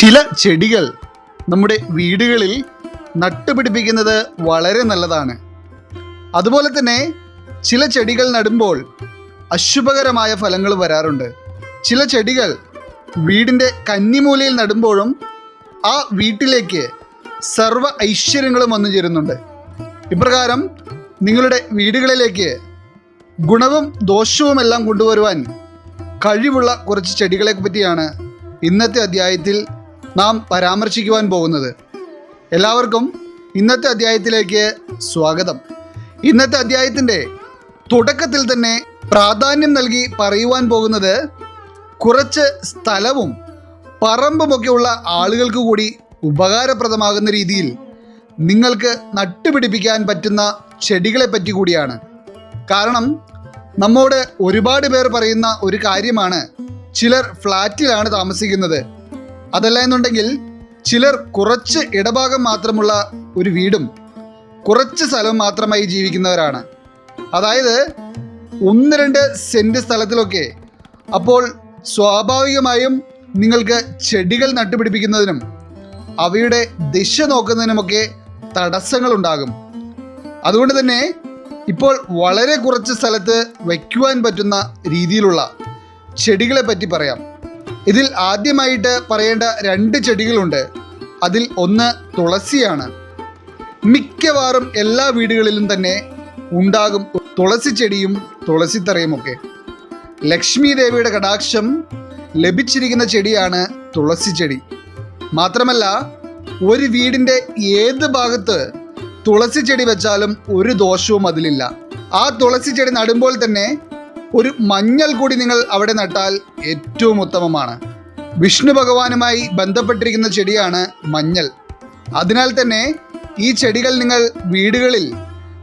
ചില ചെടികൾ നമ്മുടെ വീടുകളിൽ നട്ടുപിടിപ്പിക്കുന്നത് വളരെ നല്ലതാണ്. അതുപോലെ തന്നെ ചില ചെടികൾ നടുമ്പോൾ അശുഭകരമായ ഫലങ്ങൾ വരാറുണ്ട്. ചില ചെടികൾ വീടിന്റെ കന്നിമൂലയിൽ നടുമ്പോഴും ആ വീട്ടിലേക്ക് സർവ ഐശ്വര്യങ്ങളും വന്നു ചേരുന്നുണ്ട്. ഇപ്രകാരം നിങ്ങളുടെ വീടുകളിലേക്ക് ഗുണവും ദോഷവുമെല്ലാം കൊണ്ടുവരുവാൻ കഴിവുള്ള കുറച്ച് ചെടികളെ പറ്റിയാണ് ഇന്നത്തെ അധ്യായത്തിൽ നാം പരാമർശിക്കുവാൻ പോകുന്നത്. എല്ലാവർക്കും ഇന്നത്തെ അധ്യായത്തിലേക്ക് സ്വാഗതം. ഇന്നത്തെ അധ്യായത്തിന്റെ തുടക്കത്തിൽ തന്നെ പ്രാധാന്യം നൽകി പറയുവാൻ പോകുന്നത് കുറച്ച് സ്ഥലവും പറമ്പുമൊക്കെയുള്ള ആളുകൾക്ക് കൂടി ഉപകാരപ്രദമാകുന്ന രീതിയിൽ നിങ്ങൾക്ക് നട്ടുപിടിപ്പിക്കാൻ പറ്റുന്ന ചെടികളെ പറ്റി കൂടിയാണ്. കാരണം നമ്മോട് ഒരുപാട് പേർ പറയുന്ന ഒരു കാര്യമാണ് ചിലർ ഫ്ലാറ്റിലാണ് താമസിക്കുന്നത്. അതല്ല എന്നുണ്ടെങ്കിൽ ചിലർ കുറച്ച് ഇടഭാഗം മാത്രമുള്ള ഒരു വീടും കുറച്ച് സ്ഥലം മാത്രമായി ജീവിക്കുന്നവരാണ്. അതായത് ഒന്ന് രണ്ട് സെന്റ് സ്ഥലത്തിലൊക്കെ. അപ്പോൾ സ്വാഭാവികമായും നിങ്ങൾക്ക് ചെടികൾ നട്ടുപിടിപ്പിക്കുന്നതിനും അവയുടെ ദിശ നോക്കുന്നതിനുമൊക്കെ തടസ്സങ്ങളുണ്ടാകും. അതുകൊണ്ട് തന്നെ ഇപ്പോൾ വളരെ കുറച്ച് സ്ഥലത്ത് വയ്ക്കുവാൻ പറ്റുന്ന രീതിയിലുള്ള ചെടികളെ പറ്റി പറയാം. ഇതിൽ ആദ്യമായിട്ട് പറയേണ്ട രണ്ട് ചെടികളുണ്ട്. അതിൽ ഒന്ന് തുളസിയാണ്. മിക്കവാറും എല്ലാ വീടുകളിലും തന്നെ ഉണ്ടാകും തുളസി ചെടിയും തുളസിത്തറയുമൊക്കെ. ലക്ഷ്മി ദേവിയുടെ കടാക്ഷം ലഭിച്ചിരിക്കുന്ന ചെടിയാണ് തുളസി ചെടി. മാത്രമല്ല ഒരു വീടിന്റെ ഏത് ഭാഗത്ത് തുളസി ചെടി വെച്ചാലും ഒരു ദോഷവും അതിലില്ല. ആ തുളസി ചെടി നടുമ്പോൾ തന്നെ ഒരു മഞ്ഞൾ കൂടി നിങ്ങൾ അവിടെ നട്ടാൽ ഏറ്റവും ഉത്തമമാണ്. വിഷ്ണു ഭഗവാനുമായി ബന്ധപ്പെട്ടിരിക്കുന്ന ചെടിയാണ് മഞ്ഞൾ. അതിനാൽ തന്നെ ഈ ചെടികൾ നിങ്ങൾ വീടുകളിൽ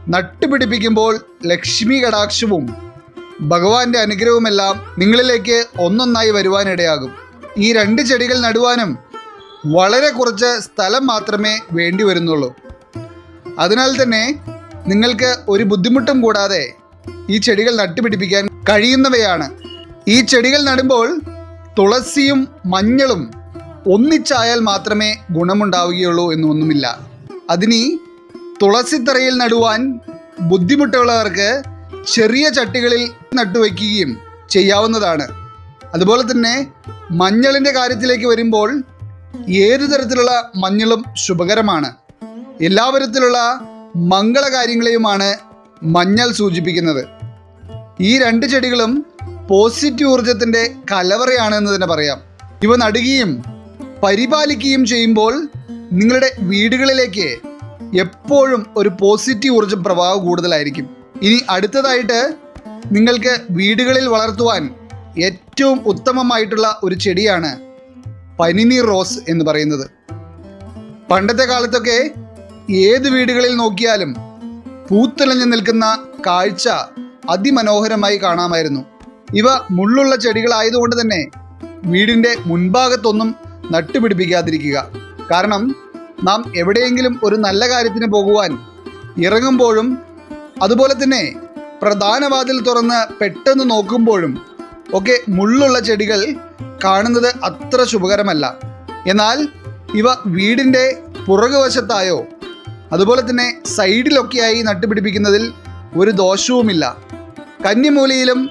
നട്ടുപിടിപ്പിക്കുമ്പോൾ ലക്ഷ്മി കടാക്ഷവും ഭഗവാന്റെ അനുഗ്രഹവുമെല്ലാം നിങ്ങളിലേക്ക് ഒന്നൊന്നായി വരുവാനിടയാകും. ഈ രണ്ട് ചെടികൾ നടുവാനും വളരെ കുറച്ച് സ്ഥലം മാത്രമേ വേണ്ടി വരുന്നുള്ളൂ. അതിനാൽ തന്നെ നിങ്ങൾക്ക് ഒരു ബുദ്ധിമുട്ടും കൂടാതെ ഈ ചെടികൾ നട്ടുപിടിപ്പിക്കാൻ കഴിയുന്നവയാണ്. ഈ ചെടികൾ നടുമ്പോൾ തുളസിയും മഞ്ഞളും ഒന്നിച്ചായാൽ മാത്രമേ ഗുണമുണ്ടാവുകയുള്ളൂ എന്നൊന്നുമില്ല. അതിനി തുളസിത്തറയിൽ നടുവാൻ ബുദ്ധിമുട്ടുള്ളവർക്ക് ചെറിയ ചട്ടികളിൽ നട്ടുവയ്ക്കുകയും ചെയ്യാവുന്നതാണ്. അതുപോലെ തന്നെ മഞ്ഞളിന്റെ കാര്യത്തിലേക്ക് വരുമ്പോൾ ഏതു തരത്തിലുള്ള മഞ്ഞളും ശുഭകരമാണ്. എല്ലാ തരത്തിലുള്ള മംഗളകാര്യങ്ങളെയുമാണ് മഞ്ഞൾ സൂചിപ്പിക്കുന്നത്. ഈ രണ്ട് ചെടികളും പോസിറ്റീവ് ഊർജത്തിന്റെ കലവറയാണ് എന്ന് തന്നെ പറയാം. ഇവ നടുകയും പരിപാലിക്കുകയും ചെയ്യുമ്പോൾ നിങ്ങളുടെ വീടുകളിലേക്ക് എപ്പോഴും ഒരു പോസിറ്റീവ് ഊർജ പ്രവാഹം കൂടുതലായിരിക്കും. ഇനി അടുത്തതായിട്ട് നിങ്ങൾക്ക് വീടുകളിൽ വളർത്തുവാൻ ഏറ്റവും ഉത്തമമായിട്ടുള്ള ഒരു ചെടിയാണ് പനിനീർ റോസ് എന്ന് പറയുന്നത്. പണ്ടത്തെ കാലത്തൊക്കെ ഏത് വീടുകളിൽ നോക്കിയാലും പൂത്തുലഞ്ഞു നിൽക്കുന്ന കാഴ്ച അതിമനോഹരമായി കാണാമായിരുന്നു. ഇവ മുള്ളുള്ള ചെടികളായതുകൊണ്ട് തന്നെ വീടിന്റെ മുൻഭാഗത്തൊന്നും നട്ടുപിടിപ്പിക്കാതിരിക്കുക. കാരണം നാം എവിടെയെങ്കിലും ഒരു നല്ല കാര്യത്തിന് പോകുവാൻ ഇറങ്ങുമ്പോഴും അതുപോലെ തന്നെ പ്രധാന വാതിൽ തുറന്ന് പെട്ടെന്ന് നോക്കുമ്പോഴും ഒക്കെ മുള്ളുള്ള ചെടികൾ കാണുന്നത് അത്ര ശുഭകരമല്ല. എന്നാൽ ഇവ വീടിന്റെ പുറകുവശത്തായോ അതുപോലെ തന്നെ സൈഡിലൊക്കെയായി നട്ടുപിടിപ്പിക്കുന്നതിൽ ഒരു ദോഷവുമില്ല. കന്നിമൂലയിലും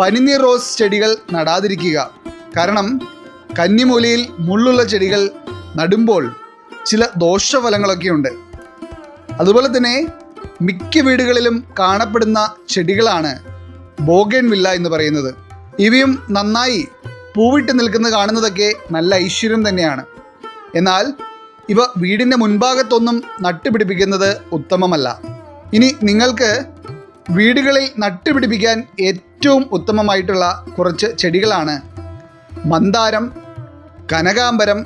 പനിനീർ റോസ് ചെടികൾ നടാതിരിക്കുക. കാരണം കന്നിമൂലയിൽ മുള്ളുള്ള ചെടികൾ നടുമ്പോൾ ചില ദോഷഫലങ്ങളൊക്കെയുണ്ട്. അതുപോലെ തന്നെ മിക്ക വീടുകളിലും കാണപ്പെടുന്ന ചെടികളാണ് ബോഗൻ വില്ല എന്ന് പറയുന്നത്. ഇവയും നന്നായി പൂവിട്ട് നിൽക്കുന്നത് കാണുന്നതൊക്കെ നല്ല ഐശ്വര്യം തന്നെയാണ്. എന്നാൽ ഇവ വീടിന്റെ മുൻഭാഗത്തൊന്നും നട്ടുപിടിപ്പിക്കുന്നത് ഉത്തമമല്ല. ഇനി നിങ്ങൾക്ക് വീടുകളിൽ നട്ടുപിടിപ്പിക്കാൻ ഏറ്റവും ഉത്തമമായിട്ടുള്ള കുറച്ച് ചെടികളാണ് മന്ദാരം കനകാംബരം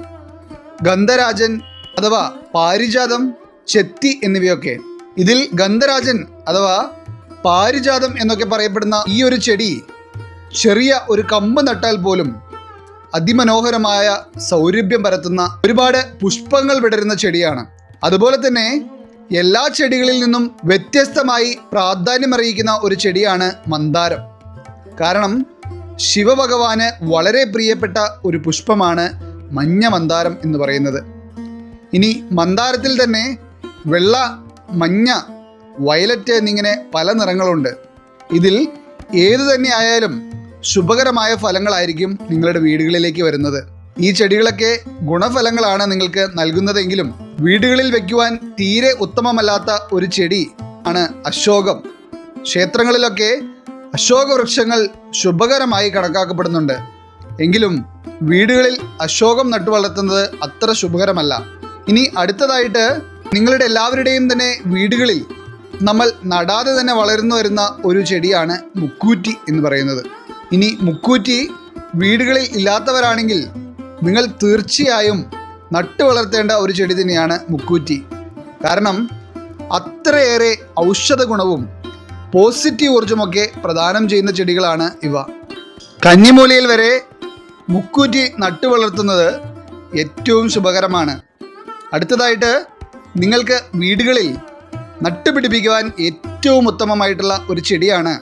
ഗന്ധരാജൻ അഥവാ പാരിജാതം ചെത്തി എന്നിവയൊക്കെ. ഇതിൽ ഗന്ധരാജൻ അഥവാ പാരിജാതം എന്നൊക്കെ പറയപ്പെടുന്ന ഈ ഒരു ചെടി ചെറിയ ഒരു കമ്പ് നട്ടാൽ പോലും അതിമനോഹരമായ സൗരഭ്യം പരത്തുന്ന ഒരുപാട് പുഷ്പങ്ങൾ വിടരുന്ന ചെടിയാണ്. അതുപോലെ തന്നെ എല്ലാ ചെടികളിൽ നിന്നും വ്യത്യസ്തമായി പ്രാധാന്യമറിയിക്കുന്ന ഒരു ചെടിയാണ് മന്ദാരം. കാരണം ശിവഭഗവാന് വളരെ പ്രിയപ്പെട്ട ഒരു പുഷ്പമാണ് മഞ്ഞ മന്ദാരം എന്ന് പറയുന്നത്. ഇനി മന്ദാരത്തിൽ തന്നെ വെള്ള മഞ്ഞ വയലറ്റ് എന്നിങ്ങനെ പല നിറങ്ങളുണ്ട്. ഇതിൽ ഏതു തന്നെ ആയാലും ശുഭകരമായ ഫലങ്ങളായിരിക്കും നിങ്ങളുടെ വീടുകളിലേക്ക് വരുന്നത്. ഈ ചെടികളൊക്കെ ഗുണഫലങ്ങളാണ് നിങ്ങൾക്ക് നൽകുന്നതെങ്കിലും വീടുകളിൽ വെക്കുവാൻ തീരെ ഉത്തമമല്ലാത്ത ഒരു ചെടി ആണ് അശോകം. ക്ഷേത്രങ്ങളിലൊക്കെ അശോക വൃക്ഷങ്ങൾ ശുഭകരമായി കണക്കാക്കപ്പെടുന്നുണ്ട്. എങ്കിലും വീടുകളിൽ അശോകം നട്ടുവളർത്തുന്നത് അത്ര ശുഭകരമല്ല. ഇനി അടുത്തതായിട്ട് നിങ്ങളുടെ എല്ലാവരുടെയും തന്നെ വീടുകളിൽ നമ്മൾ നടാതെ തന്നെ വളർന്നു വരുന്ന ഒരു ചെടിയാണ് മുക്കൂറ്റി എന്ന് പറയുന്നത്. ഇനി മുക്കൂറ്റി വീടുകളിൽ ഇല്ലാത്തവരാണെങ്കിൽ നിങ്ങൾ തീർച്ചയായും നട്ടു വളർത്തേണ്ട ഒരു ചെടി തന്നെയാണ് മുക്കൂറ്റി. കാരണം അത്രയേറെ ഔഷധ ഗുണവും പോസിറ്റീവ് ഊർജമൊക്കെ പ്രദാനം ചെയ്യുന്ന ചെടികളാണ് ഇവ. കന്നിമൂലയിൽ വരെ മുക്കൂറ്റി നട്ടു വളർത്തുന്നത് ഏറ്റവും ശുഭകരമാണ്. അടുത്തതായിട്ട് നിങ്ങൾക്ക് വീടുകളിൽ നട്ടുപിടിപ്പിക്കുവാൻ ഏറ്റവും ഉത്തമമായിട്ടുള്ള ഒരു ചെടിയാണ്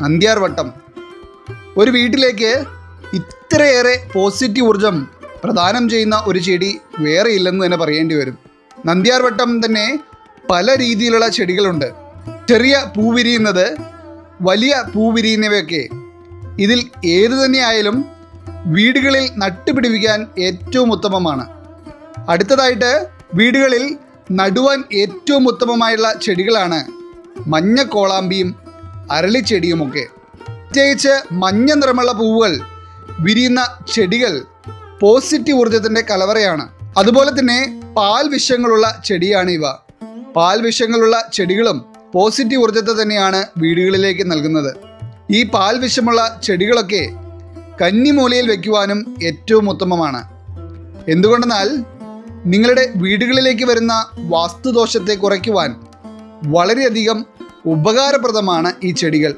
നന്ദ്യാർ വട്ടം. ഒരു വീട്ടിലേക്ക് ഇത്രയേറെ പോസിറ്റീവ് ഊർജം പ്രദാനം ചെയ്യുന്ന ഒരു ചെടി വേറെ ഇല്ലെന്ന് തന്നെ പറയേണ്ടി വരും. നന്ദ്യാർവട്ടം തന്നെ പല രീതിയിലുള്ള ചെടികളുണ്ട്. ചെറിയ പൂവിരിയുന്നത് വലിയ പൂ വിരിയുന്നവയൊക്കെ ഇതിൽ ഏതു തന്നെയായാലും വീടുകളിൽ നട്ടുപിടിപ്പിക്കാൻ ഏറ്റവും ഉത്തമമാണ്. അടുത്തതായിട്ട് വീടുകളിൽ നടുവാൻ ഏറ്റവും ഉത്തമമായുള്ള ചെടികളാണ് മഞ്ഞ കോളാമ്പിയും അരളിച്ചെടിയുമൊക്കെ. പ്രത്യേകിച്ച് മഞ്ഞ നിറമുള്ള പൂവുകൾ വിരിയുന്ന ചെടികൾ പോസിറ്റീവ് ഊർജത്തിന്റെ കലവറയാണ്. അതുപോലെ തന്നെ പാൽ വിഷങ്ങളുള്ള ചെടിയാണ് ഇവ. പാൽ വിഷങ്ങളുള്ള ചെടികളും പോസിറ്റീവ് ഊർജത്തെ തന്നെയാണ് വീടുകളിലേക്ക് നൽകുന്നത്. ഈ പാൽ വിഷമുള്ള ചെടികളൊക്കെ കന്നിമൂലയിൽ വയ്ക്കുവാനും ഏറ്റവും ഉത്തമമാണ്. എന്തുകൊണ്ടെന്നാൽ നിങ്ങളുടെ വീടുകളിലേക്ക് വരുന്ന വാസ്തുദോഷത്തെ കുറയ്ക്കുവാൻ വളരെയധികം ഉപകാരപ്രദമാണ് ഈ ചെടികൾ.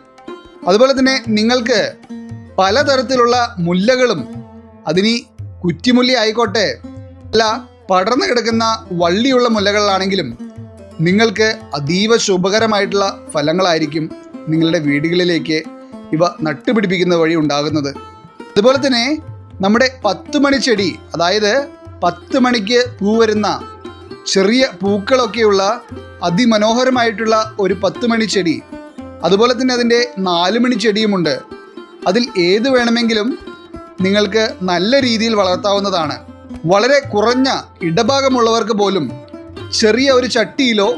അതുപോലെ തന്നെ നിങ്ങൾക്ക് പലതരത്തിലുള്ള മുല്ലകളും അതിനി കുറ്റിമുല്ല ആയിക്കോട്ടെ. അല്ല പടർന്നു കിടക്കുന്ന വള്ളിയുള്ള മുല്ലകളിലാണെങ്കിലും നിങ്ങൾക്ക് അതീവ ശുഭകരമായിട്ടുള്ള ഫലങ്ങളായിരിക്കും നിങ്ങളുടെ വീടുകളിലേക്ക് ഇവ നട്ടുപിടിപ്പിക്കുന്ന വഴി ഉണ്ടാകുന്നത്. അതുപോലെ തന്നെ നമ്മുടെ പത്ത് മണി ചെടി അതായത് പത്ത് മണിക്ക് പൂ വരുന്ന ചെറിയ പൂക്കളൊക്കെയുള്ള അതിമനോഹരമായിട്ടുള്ള ഒരു പത്ത് മണി ചെടി അതുപോലെ തന്നെ അതിന്റെ നാലുമണി ചെടിയുമുണ്ട്. അതിൽ ഏത് വേണമെങ്കിലും നിങ്ങൾക്ക് നല്ല രീതിയിൽ വളർത്താവുന്നതാണ്. വളരെ കുറഞ്ഞ ഇടഭാഗമുള്ളവർക്ക് പോലും ചെറിയ ഒരു ചട്ടിയിലോ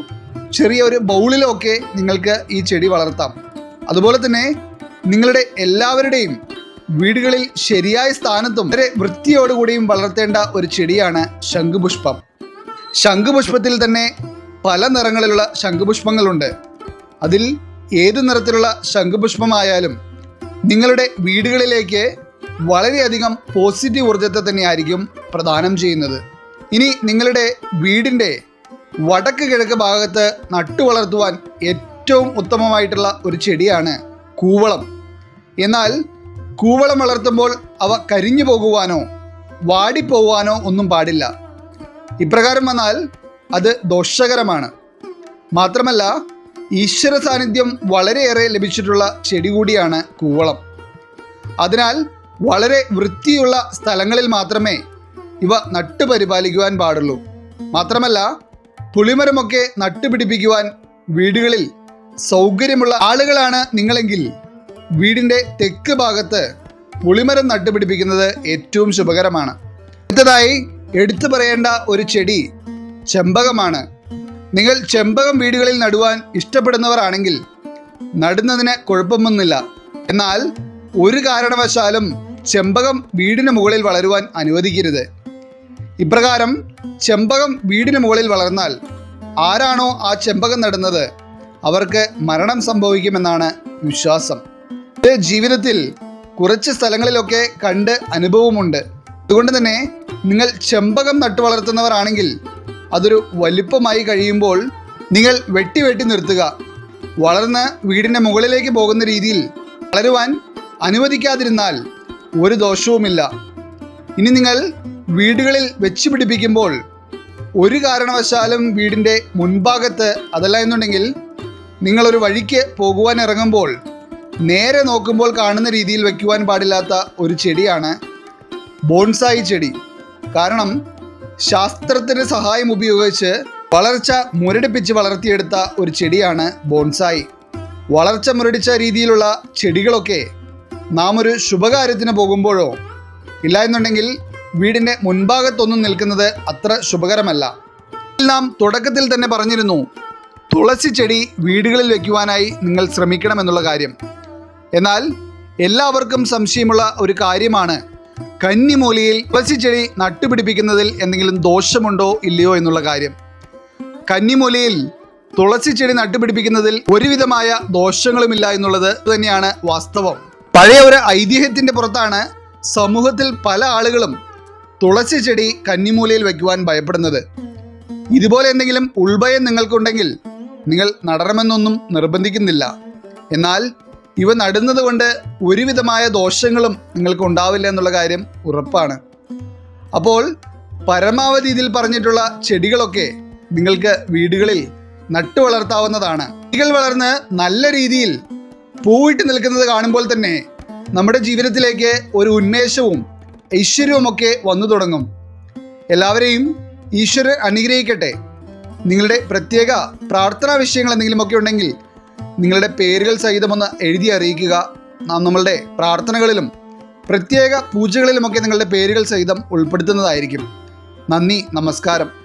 ചെറിയ ഒരു ബൗളിലോ ഒക്കെ നിങ്ങൾക്ക് ഈ ചെടി വളർത്താം. അതുപോലെ തന്നെ നിങ്ങളുടെ എല്ലാവരുടെയും വീടുകളിൽ ശരിയായ സ്ഥാനത്തും വളരെ വൃത്തിയോടുകൂടിയും വളർത്തേണ്ട ഒരു ചെടിയാണ് ശംഖുപുഷ്പം. ശംഖുപുഷ്പത്തിൽ തന്നെ പല നിറങ്ങളിലുള്ള ശംഖുപുഷ്പങ്ങളുണ്ട്. അതിൽ ഏത് നിറത്തിലുള്ള ശംഖുപുഷ്പമായാലും നിങ്ങളുടെ വീടുകളിലേക്ക് വളരെയധികം പോസിറ്റീവ് ഊർജത്തെ തന്നെയായിരിക്കും പ്രദാനം ചെയ്യുന്നത്. ഇനി നിങ്ങളുടെ വീടിന്റെ വടക്ക് കിഴക്ക് ഭാഗത്ത് നട്ടു വളർത്തുവാൻ ഏറ്റവും ഉത്തമമായിട്ടുള്ള ഒരു ചെടിയാണ് കൂവളം. എന്നാൽ കൂവളം വളർത്തുമ്പോൾ അവ കരിഞ്ഞു പോകുവാനോ വാടിപ്പോവാനോ ഒന്നും പാടില്ല. ഇപ്രകാരം വന്നാൽ അത് ദോഷകരമാണ്. മാത്രമല്ല ഈശ്വര സാന്നിധ്യം വളരെയേറെ ലഭിച്ചിട്ടുള്ള ചെടി കൂടിയാണ് കൂവളം. അതിനാൽ വളരെ വൃത്തിയുള്ള സ്ഥലങ്ങളിൽ മാത്രമേ ഇവ നട്ടുപരിപാലിക്കുവാൻ പാടുള്ളൂ. മാത്രമല്ല പുളിമരമൊക്കെ നട്ടുപിടിപ്പിക്കുവാൻ വീടുകളിൽ സൗകര്യമുള്ള ആളുകളാണ് നിങ്ങളെങ്കിൽ വീടിന്റെ തെക്ക് ഭാഗത്ത് പുളിമരം നട്ടുപിടിപ്പിക്കുന്നത് ഏറ്റവും ശുഭകരമാണ്. അടുത്തതായി എടുത്തു പറയേണ്ട ഒരു ചെടി ചെമ്പകമാണ്. നിങ്ങൾ ചെമ്പകം വീടുകളിൽ നടുവാൻ ഇഷ്ടപ്പെടുന്നവരാണെങ്കിൽ നടുന്നതിന് കുഴപ്പമൊന്നുമില്ല. എന്നാൽ ഒരു കാരണവശാലും ചെമ്പകം വീടിന് മുകളിൽ വളരുവാൻ അനുവദിക്കരുത്. ഇപ്രകാരം ചെമ്പകം വീടിന് മുകളിൽ വളർന്നാൽ ആരാണോ ആ ചെമ്പകം നടുന്നത് അവർക്ക് മരണം സംഭവിക്കുമെന്നാണ് വിശ്വാസം. ഇത് ജീവിതത്തിൽ കുറച്ച് സ്ഥലങ്ങളിലൊക്കെ കണ്ട് അനുഭവമുണ്ട്. അതുകൊണ്ട് തന്നെ നിങ്ങൾ ചെമ്പകം നട്ടു വളർത്തുന്നവരാണെങ്കിൽ അതൊരു വലിപ്പമായി കഴിയുമ്പോൾ നിങ്ങൾ വെട്ടി വെട്ടി നിർത്തുക. വളർന്ന് വീടിന്റെ മുകളിലേക്ക് പോകുന്ന രീതിയിൽ വളരുവാൻ അനുവദിക്കാതിരുന്നാൽ ഒരു ദോഷവുമില്ല. ഇനി നിങ്ങൾ വീടുകളിൽ വെച്ച് പിടിപ്പിക്കുമ്പോൾ ഒരു കാരണവശാലും വീടിന്റെ മുൻഭാഗത്ത് അതല്ല എന്നുണ്ടെങ്കിൽ നിങ്ങളൊരു വഴിക്ക് പോകുവാൻ ഇറങ്ങുമ്പോൾ നേരെ നോക്കുമ്പോൾ കാണുന്ന രീതിയിൽ വയ്ക്കുവാൻ പാടില്ലാത്ത ഒരു ചെടിയാണ് ബോൺസായി ചെടി. കാരണം ശാസ്ത്രത്തിന് സഹായം ഉപയോഗിച്ച് വളർച്ച മുരടിപ്പിച്ച് വളർത്തിയെടുത്ത ഒരു ചെടിയാണ് ബോൺസായി. വളർച്ച മുരടിച്ച രീതിയിലുള്ള ചെടികളൊക്കെ നാം ഒരു ശുഭകാര്യത്തിന് പോകുമ്പോഴോ? ഇല്ല എന്നുണ്ടെങ്കിൽ വീടിന്റെ മുൻഭാഗത്തൊന്നും നിൽക്കുന്നത് അത്ര ശുഭകരമല്ല. നാം തുടക്കത്തിൽ തന്നെ പറഞ്ഞിരുന്നു തുളസി ചെടി വീടുകളിൽ വയ്ക്കുവാനായി നിങ്ങൾ ശ്രമിക്കണം എന്നുള്ള കാര്യം. എന്നാൽ എല്ലാവർക്കും സംശയമുള്ള ഒരു കാര്യമാണ് കന്നിമൂലിയിൽ തുളസി ചെടി നട്ടുപിടിപ്പിക്കുന്നതിൽ എന്തെങ്കിലും ദോഷമുണ്ടോ ഇല്ലയോ എന്നുള്ള കാര്യം. കന്നിമൂലിയിൽ തുളസി ചെടി നട്ടുപിടിപ്പിക്കുന്നതിൽ ഒരുവിധമായ ദോഷങ്ങളുമില്ല എന്നുള്ളത് തന്നെയാണ് വാസ്തവം. പഴയ ഒരു ഐതിഹ്യത്തിന്റെ പുറത്താണ് സമൂഹത്തിൽ പല ആളുകളും തുളസി ചെടി കന്നിമൂലയിൽ വയ്ക്കുവാൻ ഭയപ്പെടുന്നത്. ഇതുപോലെ എന്തെങ്കിലും ഉൾഭയം നിങ്ങൾക്കുണ്ടെങ്കിൽ നിങ്ങൾ നടണമെന്നൊന്നും നിർബന്ധിക്കുന്നില്ല. എന്നാൽ ഇവ നടുന്നത് കൊണ്ട് ഒരുവിധമായ ദോഷങ്ങളും നിങ്ങൾക്ക് ഉണ്ടാവില്ല എന്നുള്ള കാര്യം ഉറപ്പാണ്. അപ്പോൾ പരമാവധി ഇതിൽ പറഞ്ഞിട്ടുള്ള ചെടികളൊക്കെ നിങ്ങൾക്ക് വീടുകളിൽ നട്ടു വളർത്താവുന്നതാണ് ചെടികൾ വളർന്ന് നല്ല രീതിയിൽ പൂവിട്ട് നിൽക്കുന്നത് കാണുമ്പോൾ തന്നെ നമ്മുടെ ജീവിതത്തിലേക്ക് ഒരു ഉന്മേഷവും ഐശ്വര്യവുമൊക്കെ വന്നു തുടങ്ങും. എല്ലാവരെയും ഈശ്വരൻ അനുഗ്രഹിക്കട്ടെ. നിങ്ങളുടെ പ്രത്യേക പ്രാർത്ഥനാ വിഷയങ്ങൾ എന്തെങ്കിലുമൊക്കെ ഉണ്ടെങ്കിൽ നിങ്ങളുടെ പേരുകൾ സഹിതമൊന്ന് എഴുതി അറിയിക്കുക. നാം നമ്മളുടെ പ്രാർത്ഥനകളിലും പ്രത്യേക പൂജകളിലുമൊക്കെ നിങ്ങളുടെ പേരുകൾ സഹിതം ഉൾപ്പെടുത്തുന്നതായിരിക്കും. നന്ദി നമസ്കാരം.